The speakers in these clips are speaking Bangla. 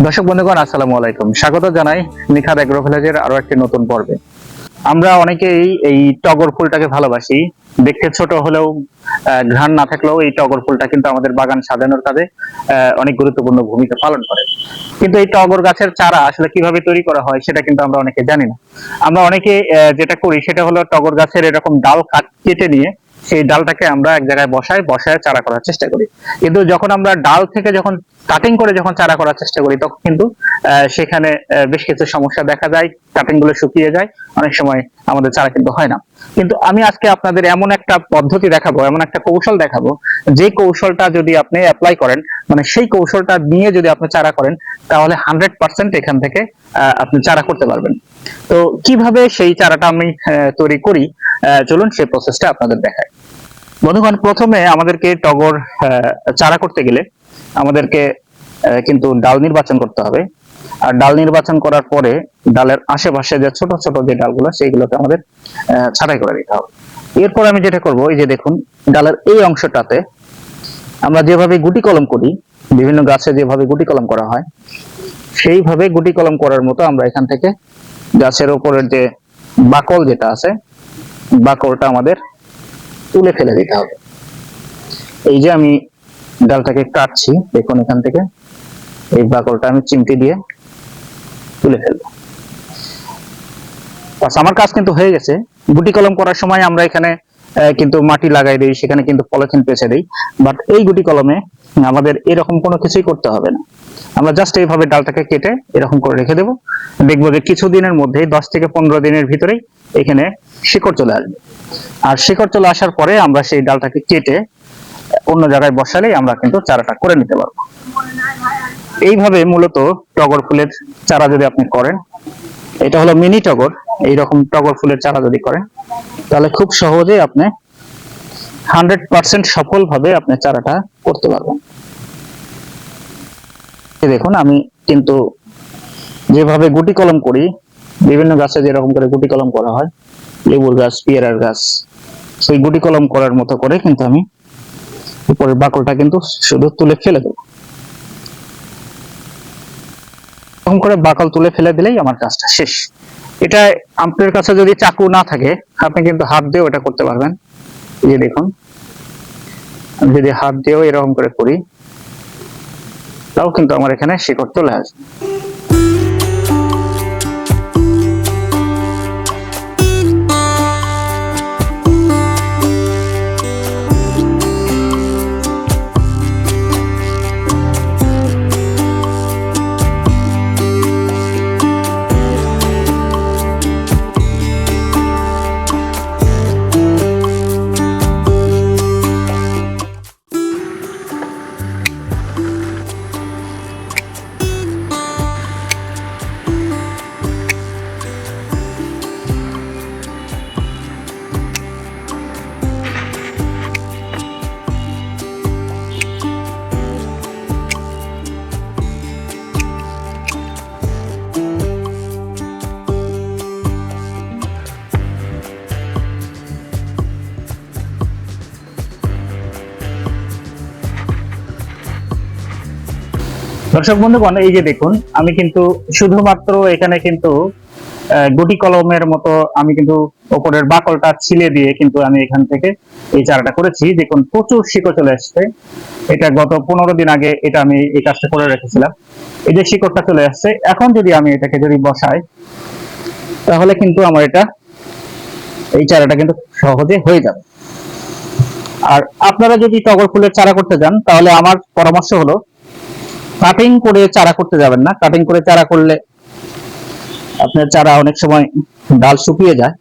দর্শক বন্ধুগণ, আসসালামু আলাইকুম। স্বাগত জানাই নিখাদ এগ্রো ভিলেজের আরও একটি নতুন পর্বে। আমরা অনেকেই এই টগর ফুলটাকে ভালোবাসি। দেখতে ছোট হলেও ঘ্রাণ না থাকলেও এই টগর ফুলটা কিন্তু আমাদের বাগান সাজানোর কাজে অনেক গুরুত্বপূর্ণ ভূমিকা পালন করে। কিন্তু এই টগর গাছের চারা আসলে কীভাবে তৈরি করা হয় সেটা কিন্তু আমরা অনেকে জানি না। আমরা অনেকে যেটা করি সেটা হলো টগর গাছের এরকম ডাল কাট কেটে নিয়ে সেই ডালটাকে আমরা এক জায়গায় বসাই, বসায় চারা করার চেষ্টা করি। কিন্তু যখন আমরা ডাল থেকে যখন কাটিং করে যখন চারা করার চেষ্টা করি, তখন কিন্তু সেখানে বেশ কিছু সমস্যা দেখা যায় কাটিংগুলো শুকিয়ে যায়, অনেক সময় আমাদের চারা কিন্তু হয় না। কিন্তু আমি আজকে আপনাদের এমন একটা পদ্ধতি দেখাবো, এমন একটা কৌশল দেখাবো, যে কৌশলটা যদি আপনি অ্যাপ্লাই করেন মানে সেই কৌশলটা নিয়ে যদি আপনি চারা করেন, তাহলে হান্ড্রেড পার্সেন্ট এখান থেকে আপনি চারা করতে পারবেন। তো কীভাবে সেই চারাটা আমি তৈরি করি চলুন সেই প্রসেসটা আপনাদের দেখায় বন্ধুগণ, প্রথমে আমাদেরকে টগর চারা করতে গেলে আমাদেরকে কিন্তু ডাল নির্বাচন করতে হবে। আর ডাল নির্বাচন করার পরে ডালের আশেপাশে যে ছোট ছোট যে ডালগুলো, সেইগুলোকে আমাদের ছাঁটাই করে দিতে হবে। এরপর আমি যেটা করব, এই যে দেখুন, ডালের এই অংশটাতে আমরা যেভাবে গুটি কলম করি, বিভিন্ন গাছে যেভাবে গুটি কলম করা হয়, সেইভাবে গুটি কলম করার মতো আমরা এখান থেকে গাছের উপরের যে বাকল যেটা আছে, বাকলটা আমাদের তুলে ফেলে দিতে হবে। এই যে আমি ডালটাকে কাটছি, দেখুন এখান থেকে। এই বাকলটা আমি চিমটি দিয়ে তুলে ফেলব। বাস, আমার কাজ কিন্তু হয়ে গেছে। গুটি কলম করার সময় আমরা এখানে কিন্তু মাটি লাগাই দিই সেখানে কিন্তু পলিথিন পেঁচে দিই। বাট এই গুটি কলমে আমাদের এরকম কোনো কিছুই করতে হবে না। আমরা জাস্ট এইভাবে ডালটাকে কেটে এরকম করে রেখে দেবো। দেখব যে কিছুদিনের মধ্যেই দশ থেকে পনেরো দিনের ভিতরেই এখানে শিকড় চলে আসবে। আর শিকড় চলে আসার পরে আমরা সেই ডালটাকে কেটে অন্য জায়গায় বসালেই আমরা কিন্তু চারাটা করে নিতে পারব। এইভাবে মূলত টগর ফুলের চারা যদি আপনি করেন, এটা হলো মিনি টগর, এইরকম টগর ফুলের চারা যদি করেন, তাহলে খুব সহজে আপনি হান্ড্রেড পার্সেন্ট সফল ভাবে আপনি চারাটা করতে পারবেন। দেখুন, আমি কিন্তু যেভাবে গুটি কলম করি, বিভিন্ন গাছে যেরকম করে গুটি কলম করা হয়, লেবুর গাছ, পেয়ারার গাছ, সেই গুটি কলম করার মতো করে কিন্তু আমি উপরের বাকলটা কিন্তু শুধু তুলে ফেলে দেবো। এরকম করে বাকল তুলে ফেলে দিলেই আমার কাজটা শেষ। এটা আপনার কাছে যদি চাকু না থাকে, আপনি কিন্তু হাত দিয়েও এটা করতে পারবেন। এই দেখুন যদি হাত দিয়েও এরকম করে করি, তাও কিন্তু আমার এখানে শিকড় চলে আসবে। দর্শক বন্ধুগণ, এই যে দেখুন, আমি কিন্তু শুধুমাত্র এখানে কিন্তু গুটি কলমের মতো আমি কিন্তু ওপরের বাকলটা ছিলে দিয়ে কিন্তু আমি এখান থেকে এই চারাটা করেছি। দেখুন, প্রচুর শিকড় চলে আসছে। এটা গত পনেরো দিন আগে এটা আমি এই কাজটা করে রেখেছিলাম। এই যে শিকড়টা চলে আসছে, এখন যদি আমি এটাকে যদি বসাই, তাহলে কিন্তু আমার এটা, এই চারাটা কিন্তু সহজে হয়ে যাবে। আর আপনারা যদি টগর ফুলের চারা করতে যান তাহলে আমার পরামর্শ হলো কাটিং করে চারা করতে যাবেন না। কাটিং করে চারা করলে আপনার চারা অনেক সময় ডাল শুকিয়ে যায়।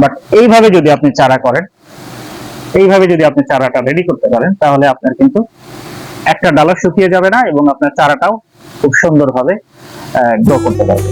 বাট এইভাবে যদি আপনি চারা করেন, এইভাবে যদি আপনি চারাটা রেডি করতে পারেন, তাহলে আপনার কিন্তু একটা ডালও শুকিয়ে যাবে না এবং আপনার চারাটাও খুব সুন্দরভাবে গ্রো করতে পারবে।